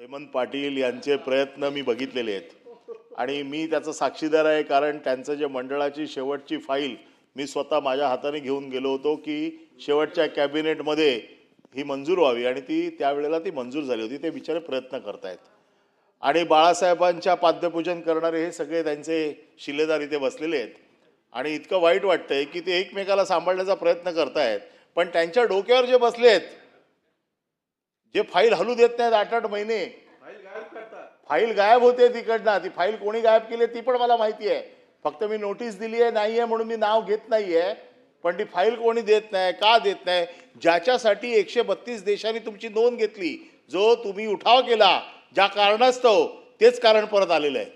हेमंत पाटील यांचे प्रयत्न मी बघितलेले आहेत. आणि मी त्याचा साक्षीदार आहे कारण त्यांचं जे मंडळाची शेवटची फाईल मी स्वतः माझ्या हाताने घेऊन गेलो होतो की शेवटच्या कॅबिनेटमध्ये ही मंजूर व्हावी. आणि ती त्यावेळेला ती मंजूर झाली होती. ते बिचारे प्रयत्न करतायत. आणि बाळासाहेबांच्या पाद्यपूजन करणारे हे सगळे त्यांचे शिलेदार इथे बसलेले आहेत. आणि इतकं वाईट वाटतंय की ते एकमेकाला सांभाळण्याचा प्रयत्न करतायत. पण त्यांच्या डोक्यावर जे बसले आहेत जे फाईल हलू देत नाहीत आठ आठ महिने. फाईल गायब होते तिकडनं. ती फाईल कोणी गायब केली ती पण मला माहिती आहे. फक्त मी नोटीस दिली आहे नाही आहे म्हणून मी नाव घेत नाही आहे. पण ती फाईल कोणी देत नाही का देत नाही? ज्याच्यासाठी एकशे बत्तीस देशांनी तुमची नोंद घेतली जो तुम्ही उठाव केला ज्या कारणास्तव तेच कारण परत आलेलं आहे.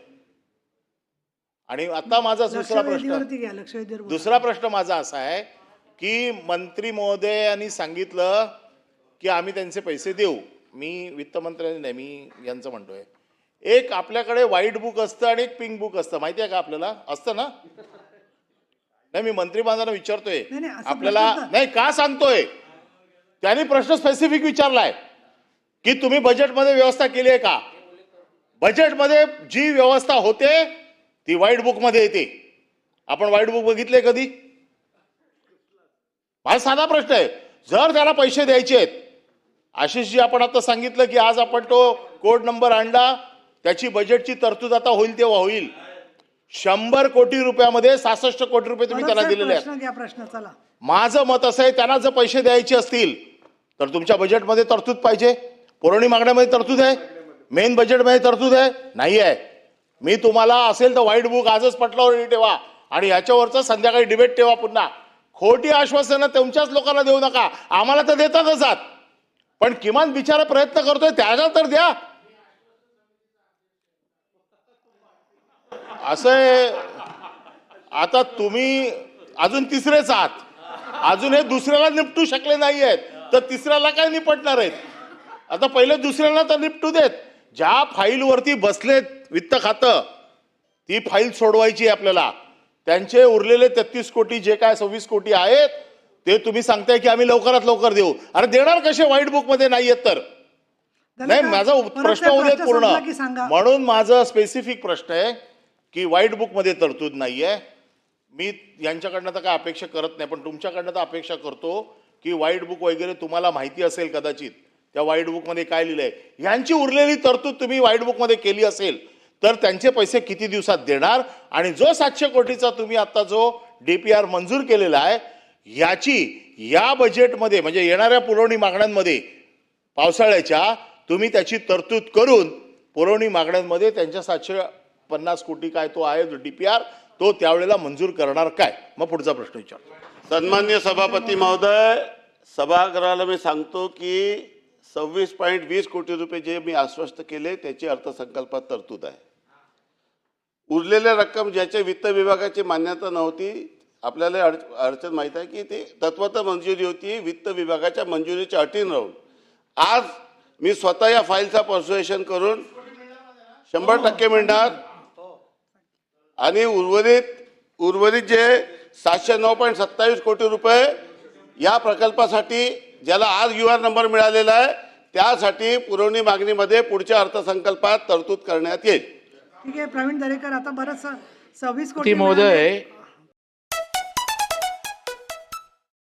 आणि आता माझा दुसरा प्रश्न. दुसरा प्रश्न माझा असा आहे की मंत्री महोदयांनी सांगितलं की आम्ही त्यांचे पैसे देऊ. मी वित्तमंत्र्यांनी नाही मी यांचं म्हणतोय. एक आपल्याकडे व्हाईट बुक असतं आणि एक पिंक बुक असतं. माहिती आहे का आपल्याला? असतं ना? नाही मी मंत्री माझ्यांना विचारतोय. आपल्याला. नाही का सांगतोय? त्यांनी प्रश्न स्पेसिफिक विचारलाय. की तुम्ही बजेटमध्ये व्यवस्था केली आहे का? बजेटमध्ये जी व्यवस्था होते ती व्हाईट बुकमध्ये येते. आपण व्हाईट बुक बघितले कधी? माझा साधा प्रश्न आहे. जर त्याला पैसे द्यायचे आहेत आशिषजी आपण आता सांगितलं की आज आपण तो कोड नंबर आणला त्याची बजेटची तरतूद आता होईल तेव्हा होईल. शंभर कोटी रुपयामध्ये सहासष्ट कोटी रुपये तुम्ही त्याला साहेब, दिलेले आहेत. माझं मत असं आहे त्यांना जर पैसे द्यायचे असतील तर तुमच्या बजेटमध्ये तरतूद पाहिजे. पुरवणी मागण्यामध्ये तरतूद आहे. मेन बजेटमध्ये तरतूद आहे. नाही आहे. मी तुम्हाला असेल तर व्हाईट बुक आजच पटलावर ठेवा. आणि ह्याच्यावरचं संध्याकाळी डिबेट ठेवा पुन्हा. खोटी आश्वासनं तुमच्याच लोकांना देऊ नका. आम्हाला तर देतातच आहात पण किमान बिचारा प्रयत्न करतोय त्याला तर द्या. असं आता तुम्ही अजून तिसरेच आहात. अजून हे दुसऱ्याला निपटू शकले नाही आहेत तर तिसऱ्याला काय निपटणार आहेत? आता पहिले दुसऱ्याला तर निपटू देत. ज्या फाईलवरती बसलेत वित्त खातं ती फाईल सोडवायची आहे आपल्याला. त्यांचे उरलेले तेहतीस कोटी जे काय सव्वीस कोटी आहेत ते तुम्ही सांगताय की आम्ही लवकरात लवकर देऊ. अरे देणार कसे? व्हाईट बुकमध्ये नाही आहेत तर नाही? माझा प्रश्न प्रश्न पूर्ण. म्हणून माझं स्पेसिफिक प्रश्न आहे की व्हाईट बुकमध्ये तरतूद नाहीये. मी यांच्याकडनं तर काय अपेक्षा करत नाही पण तुमच्याकडनं तर अपेक्षा करतो की व्हाईट बुक वगैरे तुम्हाला माहिती असेल कदाचित. त्या व्हाईट बुकमध्ये काय लिहिलंय? यांची उरलेली तरतूद तुम्ही व्हाईट बुकमध्ये केली असेल तर त्यांचे पैसे किती दिवसात देणार? आणि जो सातशे कोटीचा तुम्ही आता जो डीपीआर मंजूर केलेला आहे याची या बजेटमध्ये म्हणजे येणाऱ्या पुरवणी मागण्यांमध्ये पावसाळ्याच्या तुम्ही त्याची तरतूद करून पुरवणी मागण्यांमध्ये त्यांच्या सातशे पन्नास कोटी काय तो आहे जो डीपीआर तो त्यावेळेला मंजूर करणार काय? मग पुढचा प्रश्न विचार सन्मान्य सभापती महोदय सभागृहाला मी सांगतो की सव्वीस पॉईंट वीस कोटी रुपये जे मी आश्वस्त केले त्याची अर्थसंकल्पात तरतूद आहे. उरलेल्या रक्कम ज्याच्या वित्त विभागाची मान्यता नव्हती आपल्याला अड अडचण माहीत आहे की ते तत्वत मंजुरी होती वित्त विभागाच्या मंजुरीच्या अटीन राहून. आज मी स्वतः या फाईलचा पर्सुएशन करून शंभर टक्के मिळणार. आणि उर्वरित उर्वरित जे सातशे नऊ पॉईंट सत्तावीस कोटी रुपये या प्रकल्पासाठी ज्याला आज यू आर नंबर मिळालेला आहे त्यासाठी पुरवणी मागणीमध्ये पुढच्या अर्थसंकल्पात तरतूद करण्यात येईल. ठीक आहे प्रवीण दरेकर आता बरंच सव्वीस कोटी महोदय.